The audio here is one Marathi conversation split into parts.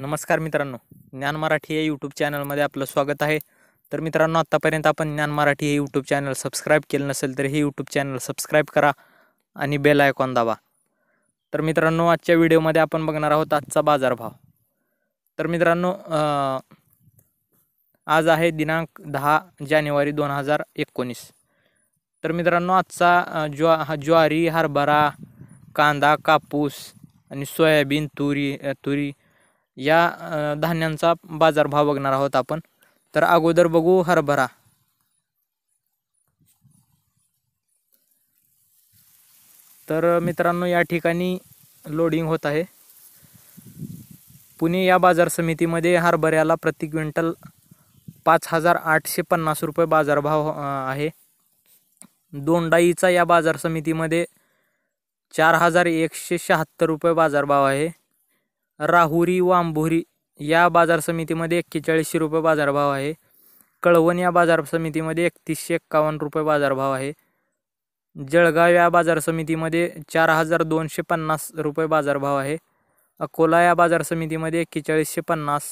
नमस्कार मित्रांनो ज्ञान मराठी या यूट्यूब चॅनलमध्ये आपलं स्वागत आहे. तर मित्रांनो आत्तापर्यंत आपण ज्ञान मराठी हे यूट्यूब चॅनल सबस्क्राईब केलं नसेल तर हे यूट्यूब चॅनल सबस्क्राईब करा आणि बेल आयकॉन दाबा. तर मित्रांनो आजच्या व्हिडिओमध्ये आपण बघणार आहोत आजचा बाजारभाव. तर मित्रांनो आज आहे दिनांक दहा जानेवारी दोन हजार एकोणीस. तर मित्रांनो आजचा ज्वा हा ज्वारी हरभरा कांदा कापूस आणि सोयाबीन तुरी तुरी या धान्यांचा बाजारभाव बघणार आहोत आपण. तर अगोदर बघू हरभरा. तर मित्रांनो या ठिकाणी लोडिंग होत आहे. पुणे या बाजार समितीमध्ये हरभऱ्याला प्रति क्विंटल पाच हजार आठशे पन्नास रुपये बाजारभाव आहे. दोंडाईचा या बाजार समितीमध्ये चार हजार एकशे शहात्तर रुपये बाजारभाव आहे. राहुरी वांभोरी या बाजार समितीमध्ये एक्केचाळीसशे रुपये बाजारभाव आहे. कळवण या बाजार समितीमध्ये एकतीसशे एक्कावन्न रुपये बाजारभाव आहे. जळगाव या बाजार समितीमध्ये चार हजार दोनशे पन्नास रुपये बाजारभाव आहे. अकोला या बाजार समितीमध्ये एक्केचाळीसशे पन्नास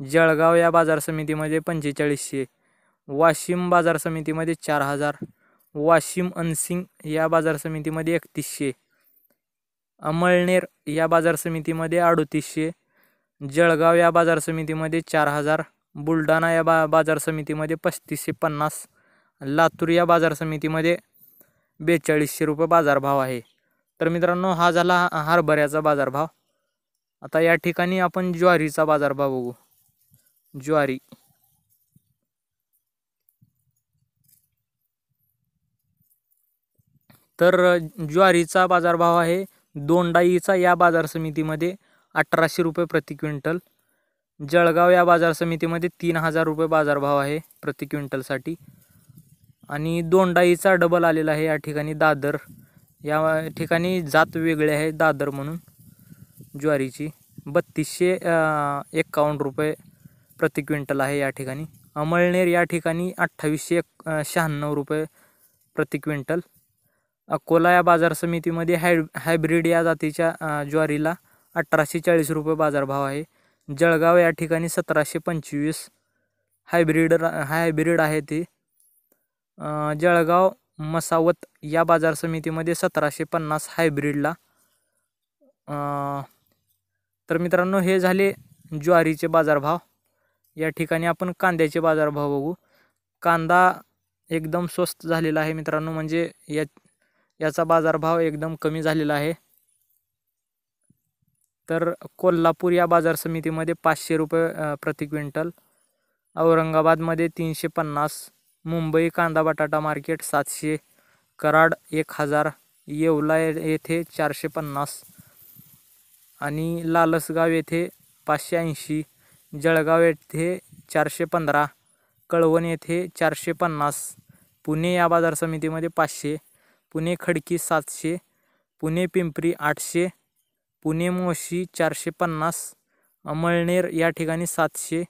जळगाव या बाजार समितीमध्ये पंचेचाळीसशे वाशिम बाजार समितीमध्ये चार हजार वाशिम अनसिंग या बाजार समितीमध्ये एकतीसशे अमळनेर या बाजार समितीमध्ये अडोतीसशे जळगाव या बाजार समितीमध्ये चार हजार बुलढाणा या बा बाजार समितीमध्ये पस्तीसशे पन्नास लातूर या बाजार समितीमध्ये बेचाळीसशे रुपये बाजारभाव आहे. तर मित्रांनो हा झाला हा- हरभऱ्याचा बाजारभाव आता या ठिकाणी आपण ज्वारीचा बाजारभाव बघू. ज्वारी. तर ज्वारीचा बाजारभाव आहे दोंडाईचा या बाजार समितीमध्ये अठराशे रुपये प्रति क्विंटल. जळगाव या बाजार समितीमध्ये तीन हजार रुपये बाजारभाव आहे प्रति क्विंटलसाठी. आणि दोंडाईचा डबल आलेला आहे या ठिकाणी दादर. या ठिकाणी जात वेगळे आहे दादर म्हणून. ज्वारीची बत्तीसशे एक्कावन्न रुपये प्रति क्विंटल आहे या ठिकाणी. अमळनेर या ठिकाणी अठ्ठावीसशे एक शहाण्णव रुपये प्रति क्विंटल. अकोला या बाजार समितीमध्ये हाय हायब्रिड या जातीच्या ज्वारीला अठराशे चाळीस रुपये बाजारभाव आहे. जळगाव या ठिकाणी सतराशे पंचवीस हायब्रिड हायब्रिड आहे ते. जळगाव मसावत या बाजार समितीमध्ये सतराशे पन्नास हायब्रिडला तर मित्रांनो हे झाले ज्वारीचे बाजारभाव. या ठिकाणी आपण कांद्याचे बाजारभाव बघू. कांदा एकदम स्वस्त झालेला आहे मित्रांनो म्हणजे या याचा बाजारभाव एकदम कमी झालेला आहे. तर कोल्हापूर या बाजार समितीमध्ये पाचशे रुपये प्रति क्विंटल. औरंगाबादमध्ये तीनशे पन्नास. मुंबई कांदा बटाटा मार्केट सातशे. कराड एक हजार. येवला येथे चारशे पन्नास. आणि लालसगाव येथे पाचशे ऐंशी. जळगाव येथे चारशे पंधरा. कळवण येथे चारशे पन्नास. पुणे या बाजार समितीमध्ये पाचशे. पुणे खडकी सातशे पुणे पिंपरी आठशे पुणे मोशी चारशे पन्नास अमळनेर या ठिकाणी सातशे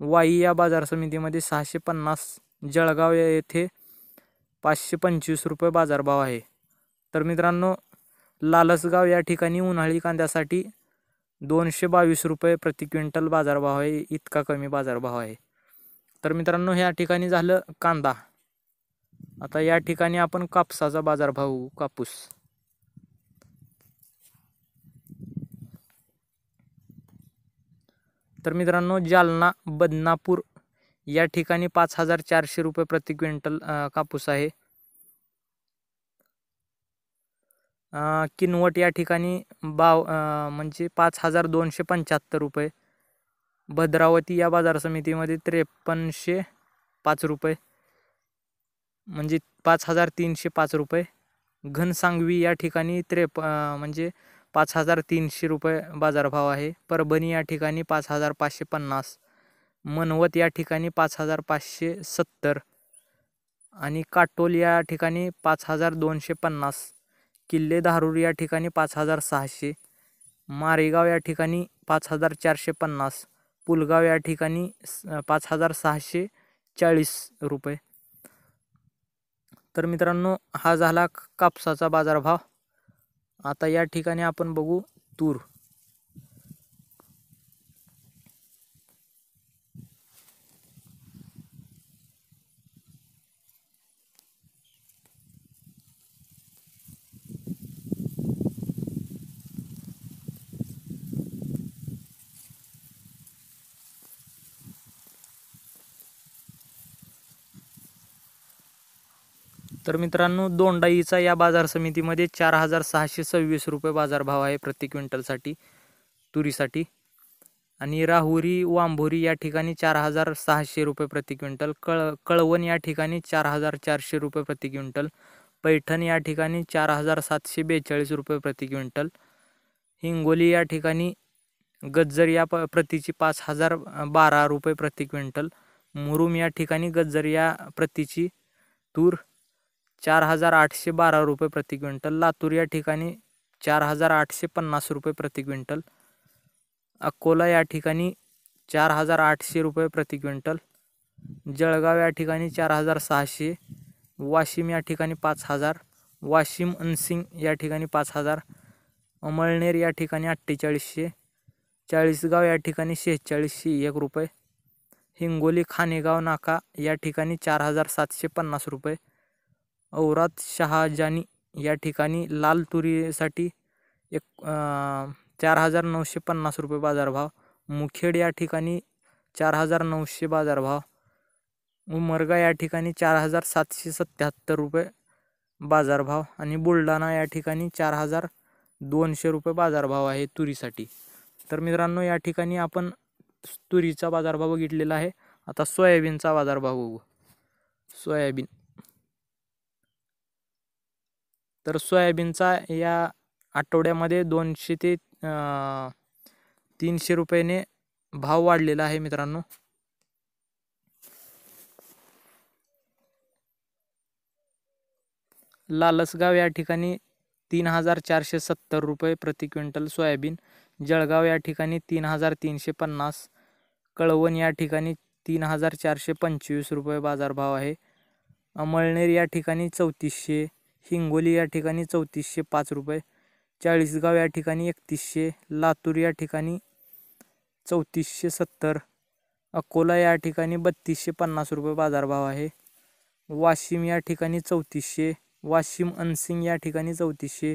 वाई या बाजार समितीमध्ये सहाशे पन्नास जळगाव येथे पाचशे पंचवीस रुपये बाजारभाव आहे. तर मित्रांनो लालसगाव या ठिकाणी उन्हाळी कांद्यासाठी दोनशे बावीस रुपये प्रति क्विंटल बाजारभाव आहे. इतका कमी बाजारभाव आहे. तर मित्रांनो ह्या ठिकाणी झालं कांदा. आता या ठिकाणी आपण कापसाचा बाजारभाव भाऊ कापूस. तर मित्रांनो जालना बदनापूर या ठिकाणी पाच हजार चारशे रुपये प्रति क्विंटल कापूस आहे. किनवट या ठिकाणी बाव म्हणजे पाच हजार दोनशे पंच्याहत्तर रुपये. भद्रावती या बाजार समितीमध्ये त्रेपन्नशे पाच रुपये. म्हणजे पाच हजार तीनशे पाच रुपये. घनसांगवी या ठिकाणी त्रेप म्हणजे पाच हजार तीनशे रुपये बाजारभाव आहे. परभणी या ठिकाणी पाच हजार पाचशे पन्नास. मनवत या ठिकाणी पाच हजार पाचशे सत्तर. आणि काटोल या ठिकाणी पाच हजार दोनशे पन्नास. किल्ले धारूर या ठिकाणी पाच हजार सहाशे. मारेगाव या ठिकाणी पाच हजार चारशे पन्नास. पुलगाव या ठिकाणी स- पाच हजार सहाशे चाळीस रुपये. तर मित्रांनो हा झाला कापसाचा बाजारभाव. आता या ठिकाणी आपण बघू तूर. तर मित्रांनो दोंडाईचा या बाजार समितीमध्ये चार हजार सहाशे सव्वीस रुपये बाजारभाव आहे प्रति क्विंटलसाठी तुरीसाठी. आणि राहुरी वांभोरी या ठिकाणी चार हजार सहाशे रुपये प्रति क्विंटल कळ कळवण या ठिकाणी चार हजार चारशे रुपये प्रति क्विंटल पैठण या ठिकाणी चार हजार सातशे बेचाळीस रुपये प्रति क्विंटल हिंगोली या ठिकाणी गज्जर या प प्रतीची पाच हजार बारा रुपये प्रति क्विंटल मुरुम या ठिकाणी गज्जर या प्रतीची तूर चार हजार आठशे बारा रुपये प्रति क्विंटल. लातूर या ठिकाणी चार हजार आठशे पन्नास रुपये प्रति क्विंटल. अकोला या ठिकाणी चार हजार आठशे रुपये प्रति क्विंटल. जळगाव या ठिकाणी चार हजार सहाशे. वाशिम या ठिकाणी पाच हजार. वाशिम अनसिंग या ठिकाणी पाच हजार. अमळनेर या ठिकाणी अठ्ठेचाळीसशे. चाळीसगाव या ठिकाणी शेहेचाळीसशे एक रुपये. हिंगोली खानेगाव नाका या ठिकाणी चार हजार सातशे पन्नास रुपये. औरात शहाजानी या ठिकाणी लाल तुरीसाठी एक चार हजार नऊशे पन्नास रुपये बाजारभाव. मुखेड या ठिकाणी चार हजार नऊशे बाजारभाव. उमरगा या ठिकाणी चार हजार सातशे सत्याहत्तर रुपये बाजारभाव. आणि बुलढाणा या ठिकाणी चार हजार दोनशे रुपये बाजारभाव आहे तुरीसाठी. तर मित्रांनो या ठिकाणी आपण तुरीचा बाजारभाव बघितलेला आहे. आता सोयाबीनचा बाजारभाव बघू. सोयाबीन. तर सोयाबीनचा या आठवड्यामध्ये दोनशे ते तीनशे रुपयाने भाव वाढलेला आहे मित्रांनो. लालसगाव या ठिकाणी तीन हजार चारशे सत्तर रुपये प्रति क्विंटल सोयाबीन. जळगाव या ठिकाणी तीन हजार तीनशे पन्नास. कळवण या ठिकाणी तीन हजार चारशे पंचवीस रुपये बाजारभाव आहे. अमळनेर या ठिकाणी चौतीसशे. हिंगोली या ठिकाणी चौतीसशे पाच रुपये चाळीसगाव या ठिकाणी एकतीसशे लातूर या ठिकाणी चौतीसशे सत्तर अकोला या ठिकाणी बत्तीसशे पन्नास रुपये बाजारभाव आहे. वाशिम या ठिकाणी चौतीसशे वाशिम अनसिंग या ठिकाणी चौतीसशे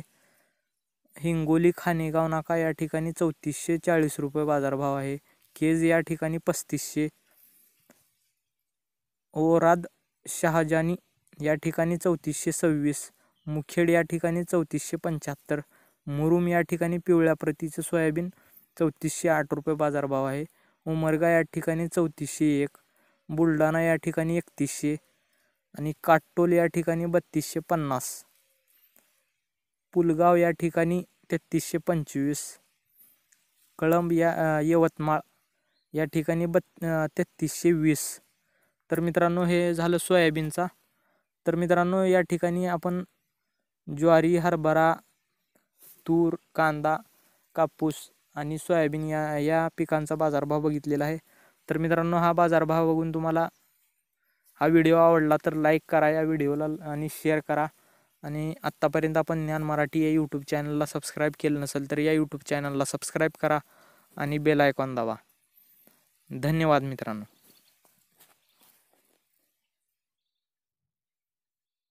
हिंगोली खानेगाव नाका या ठिकाणी चौतीसशे चाळीस रुपये बाजारभाव आहे. केज या ठिकाणी पस्तीसशे ओराद शहाजानी या ठिकाणी चौतीसशे सव्वीस मुखेड या ठिकाणी चौतीसशे पंच्याहत्तर मुरुम या ठिकाणी पिवळ्या प्रतीचं सोयाबीन चौतीसशे आठ रुपये बाजारभाव आहे. उमरगा या ठिकाणी चौतीसशे एक बुलढाणा या ठिकाणी एकतीसशे आणि काटोल या ठिकाणी बत्तीसशे पन्नास. पुलगाव या ठिकाणी तेहतीसशे पंचवीस. कळंब या यवतमाळ या ठिकाणी बत् तेहतीसशे वीस. तर मित्रांनो हे झालं सोयाबीनचा. तर मित्रांनो या ठिकाणी आपण ज्वारी हरभरा तूर कांदा कापूस आणि सोयाबीन या या पिकांचा बाजारभाव बघितलेला आहे. तर मित्रांनो हा बाजारभाव बघून तुम्हाला हा व्हिडिओ आवडला तर लाईक करा या व्हिडिओला आणि शेअर करा. आणि आत्तापर्यंत आपण ज्ञान मराठी या यूट्यूब चॅनलला सबस्क्राईब केलं नसेल तर या यूट्यूब चॅनलला सबस्क्राईब करा आणि बेल आयकॉन दावा धन्यवाद मित्रांनो.